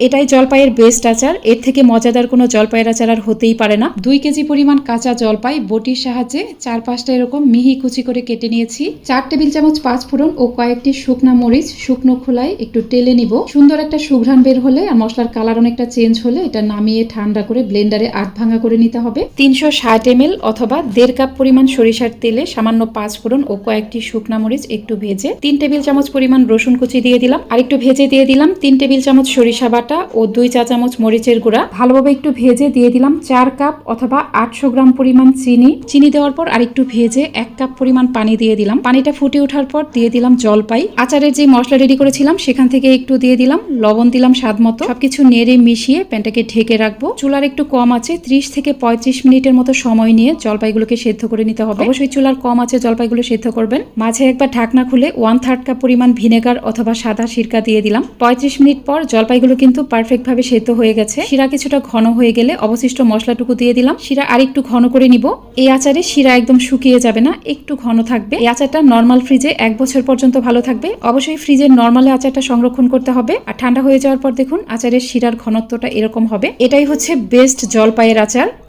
এটাই জলপাইয়ের বেস্ট আচার। এর থেকে মজাদার কোনো জলপাইয়ের আচার আর হতেই পারে না। দুই কেজি পরিমাণ কাঁচা জলপাই, বটির সাহায্যে চার পাঁচটা এরকম মিহি কুচি করে কেটে নিয়েছি। চার টেবিল চামচ পাঁচ ফোড়ন ও কয়েকটি শুকনা মরিচ, শুকনো খোলায় একটু টেলে নিব। সুন্দর একটা সুঘ্রাণ বের হলে আর মশলার কালার অনেকটা চেঞ্জ হলে এটা নামিয়ে ঠান্ডা করে ব্লেন্ডারে আট ভাঙা করে নিতে হবে। তিনশো ষাট এম অথবা দেড় কাপ পরিমাণ সরিষার তেলে সামান্য পাঁচ ফোড়ন ও কয়েকটি শুকনা মরিচ একটু ভেজে তিন টেবিল চামচ পরিমাণ রসুন কুচি দিয়ে দিলাম। আর একটু ভেজে দিয়ে দিলাম। তিন টেবিল চামচ সরিষা বাটা ও দুই চা চামচ মরিচের গুঁড়া। ভালোভাবে একটু ভেজে দিয়ে দিলাম চার কাপ অথবা আটশো গ্রাম পরিমাণ চিনি। চিনি দেওয়ার পর আর একটু ভেজে এক কাপ পরিমাণ পানি দিয়ে দিলাম। পানিটা ফুটে ওঠার পর দিয়ে দিলাম জলপাই। আচারের যে মশলা রেডি করেছিলাম সেখান থেকে একটু দিয়ে দিলাম, লবণ দিলাম স্বাদ মতো। সবকিছু নেড়ে মিশিয়ে প্যানটাকে ঢেকে রাখব। চুলার একটু কম আছে, ত্রিশ থেকে পঁয়ত্রিশ মিনিটের মতো সময় নিয়ে জলপাইগুলোকে সেদ্ধ করে নিতে হবে। অবশ্যই চুলার কম আছে, জলপাইগুলো সেদ্ধ করবেন। মাঝে একবার ঢাকনা খুলে ওয়ান থার্ড কাপ পরিমাণ ভিনেগার অথবা সাদা সিরকা দিয়ে দিলাম। পঁয়ত্রিশ মিনিট পর জলপাইগুলো কিন্তু পারফেক্ট ভাবে সেদ্ধ হয়ে গেছে। শিরা কিছুটা ঘন হয়ে গেলে অবশিষ্ট মশলাটুকু দিয়ে দিলাম। শিরা আর একটু ঘন করে নিব। এই আচারে শিরা একদম শুকিয়ে যাবে না, একটু ঘন থাকবে। এই আচারটা নর্মাল ফ্রিজে এক বছর পর্যন্ত ভালো থাকবে। অবশ্যই ফ্রিজের নর্মালে আচারটা সংরক্ষণ করতে হবে। আর ঠান্ডা হয়ে যাওয়ার পর দেখুন, আচারের শিরার ঘনত্বটা এরকম হবে। এটাই হচ্ছে বেস্ট জলপাইয়ের আচার।